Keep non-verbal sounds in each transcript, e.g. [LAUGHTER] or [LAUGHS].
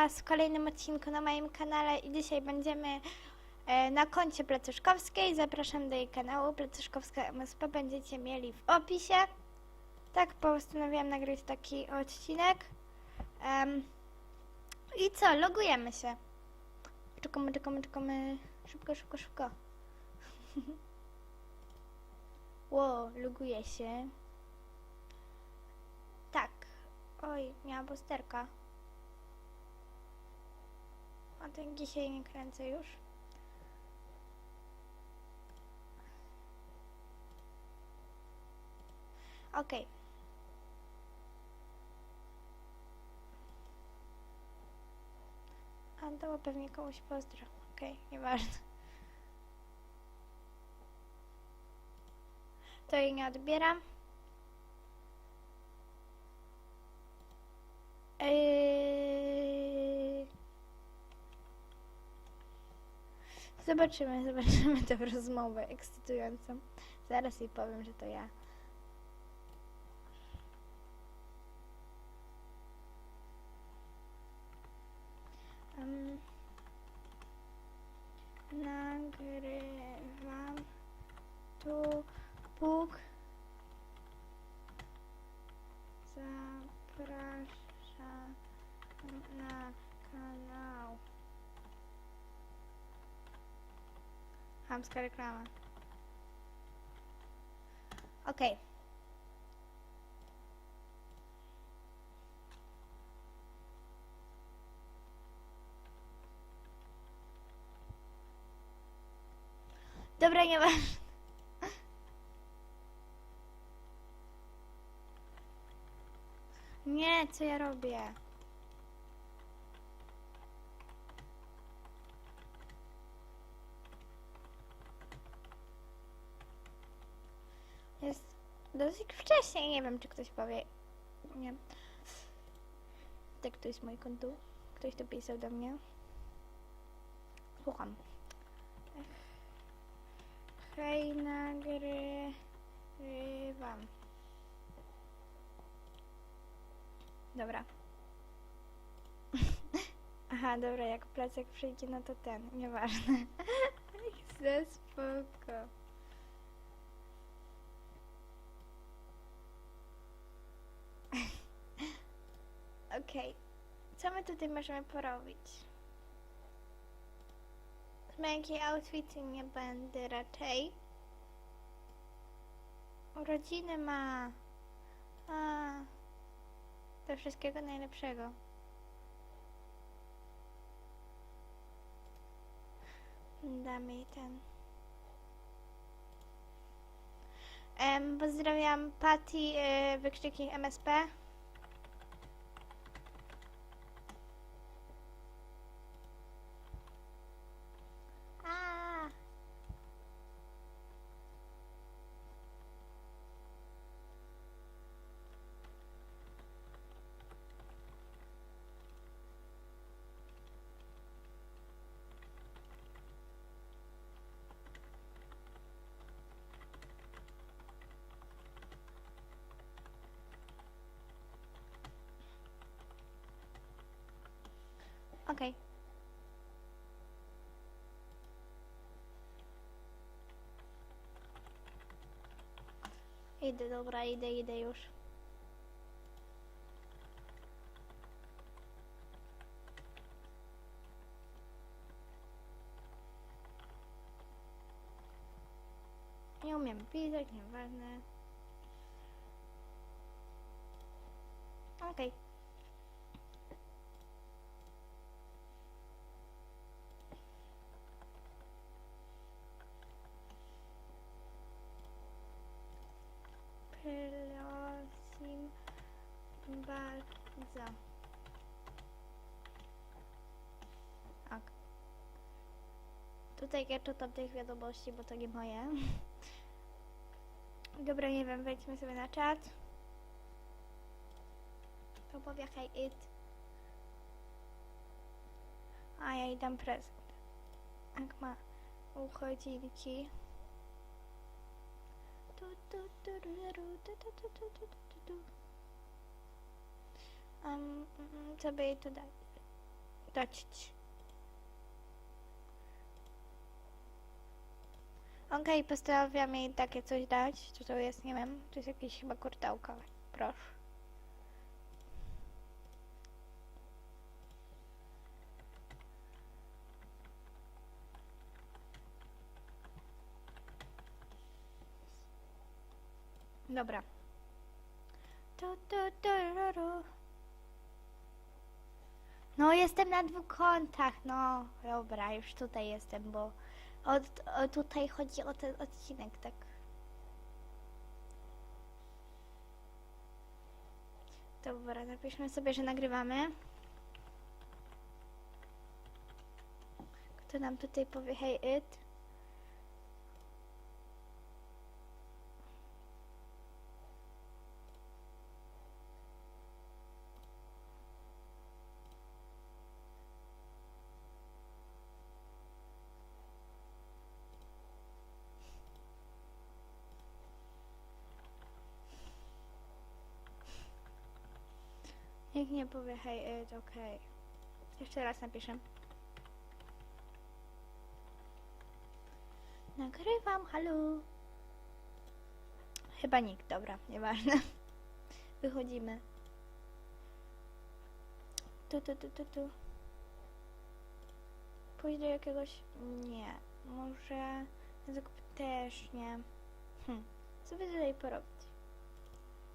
Was w kolejnym odcinku na moim kanale i dzisiaj będziemy e, na koncie Placuszkowskiej. Zapraszam do jej kanału Placuszkowska MSP, będziecie mieli w opisie. Tak, postanowiłam nagrać taki odcinek. Em, I co, logujemy się. Czekamy, czekamy, czekamy. Szybko, szybko, szybko. [LAUGHS] Ło, loguję się. Tak. Oj, miała busterka. A ten dzisiaj nie kręcę już. Okej. A dała pewnie komuś pozdro. Okej, nieważne. To jej nie odbieram. Eee... Zobaczymy, [LAUGHS] zobaczymy tę rozmowę ekscytującą. Zaraz jej powiem, że to ja. Em, nagrywam tu Bóg zapraszam na kanał. Chamska reklama. Okej. Dobra, nie ma. Nie, co ja robię? Jest dosyć wcześnie, nie wiem, czy ktoś powie. Nie. Tak, to jest mój konto. Ktoś to pisał do mnie. Słucham. Hej, nagrywam. Dobra. [LAUGHS] Aha, dobra, jak plecak przyjdzie, no to ten, nieważne. [LAUGHS] Ze spoko. Okej, co my tutaj możemy porobić? Zmianki outfity nie będę raczej. Urodziny ma. A, to wszystkiego najlepszego. Damy jej ten. Em, pozdrawiam Patty, y, wykrzyknik MSP. A. Okej. Idę, dobra, idę, idę już. Nie umiem pisać, nieważne. Okej. Prosim bardzo. Ok. Tutaj ja czytam tych wiadomości, bo to nie moje. [LAUGHS] Dobra, nie wiem, wejdźmy sobie na czat. To powie hej it. A ja jej dam prezent. Jak ma uchodzinki. Tu. Um, mm, co by jej tu dać? Dać. Okej, postanowiłam jej takie coś dać. Co to jest? Nie wiem. To jest jakieś chyba kurtałka. Proszę. Dobra. No, jestem na dwóch kontach, no. Dobra, już tutaj jestem, bo od, o, tutaj chodzi o ten odcinek, tak. Dobra, napiszmy sobie, że nagrywamy. Kto nam tutaj powie hey it? Nikt nie powie hey it, okej. Jeszcze raz napiszę. Nagrywam, halo. Chyba nikt, dobra, nieważne. [LAUGHS] Wychodzimy. Tu, tu, tu, tu, tu. Pójść do jakiegoś... Nie. Może... Zakup też nie. Hm. Co by tutaj porobić?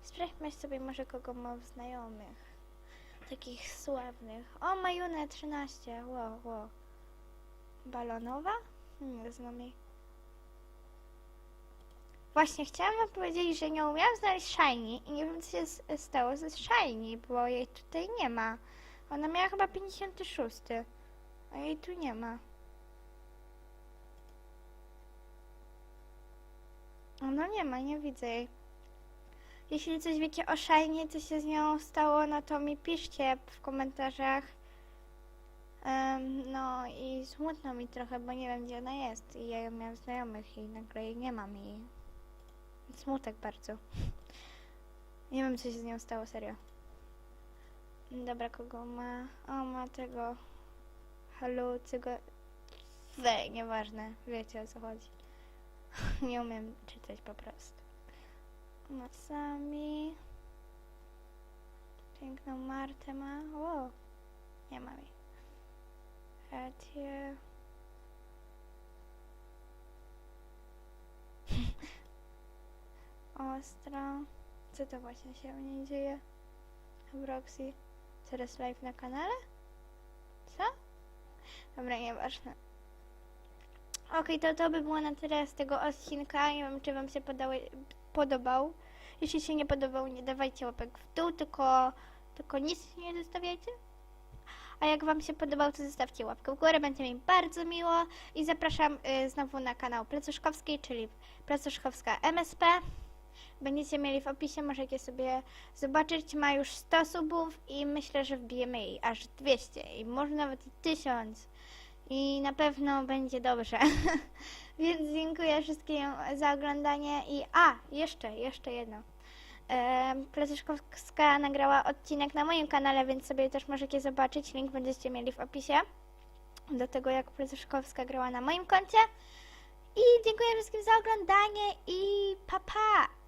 Sprawdźmy sobie może kogo mam znajomych. Takich sławnych. O, Majunę 13. Wow, wow. Balonowa? Nie znam jej. Właśnie chciałam wam powiedzieć, że nie umiałam znaleźć Shiny i nie wiem co się stało ze Shiny, bo jej tutaj nie ma. Ona miała chyba 56, a jej tu nie ma. No nie ma, nie widzę jej. Jeśli coś wiecie o Shiny, co się z nią stało, no to mi piszcie w komentarzach. Em, no i smutno mi trochę, bo nie wiem gdzie ona jest i ja ją miałam znajomych i nagle jej nie mam i smutek bardzo. [LAUGHS] Nie wiem co się z nią stało, serio. Dobra, kogo ma? O, ma tego halucygo... We, nieważne, wiecie o co chodzi. [LAUGHS] nie umiem czytać po prostu. Masami. Piękną Martę ma. O, nie mam jej. Etię. [LAUGHS] Ostro. Co to właśnie się u niej dzieje? Roxy. Teraz live na kanale? Co? Dobra, nieważne. Okej, to to by było na tyle z tego odcinka. Nie wiem, czy wam się podały, podobał. Jeśli się nie podobał, nie dawajcie łapek w dół, tylko, tylko nic nie zostawiajcie. A jak wam się podobał, to zostawcie łapkę w górę, będzie mi bardzo miło. I zapraszam y, znowu na kanał Placuszkowskiej, czyli Placuszkowska MSP. Będziecie mieli w opisie, możecie sobie zobaczyć. Ma już 100 subów i myślę, że wbijemy jej aż 200 i może nawet i 1000. I na pewno będzie dobrze. [LAUGHS] Więc dziękuję wszystkim za oglądanie i a, jeszcze, jeszcze jedno. E, nagrała odcinek na moim kanale, więc sobie też możecie zobaczyć. Link będziecie mieli w opisie do tego, jak Placuszkowska grała na moim koncie. I dziękuję wszystkim za oglądanie i pa pa!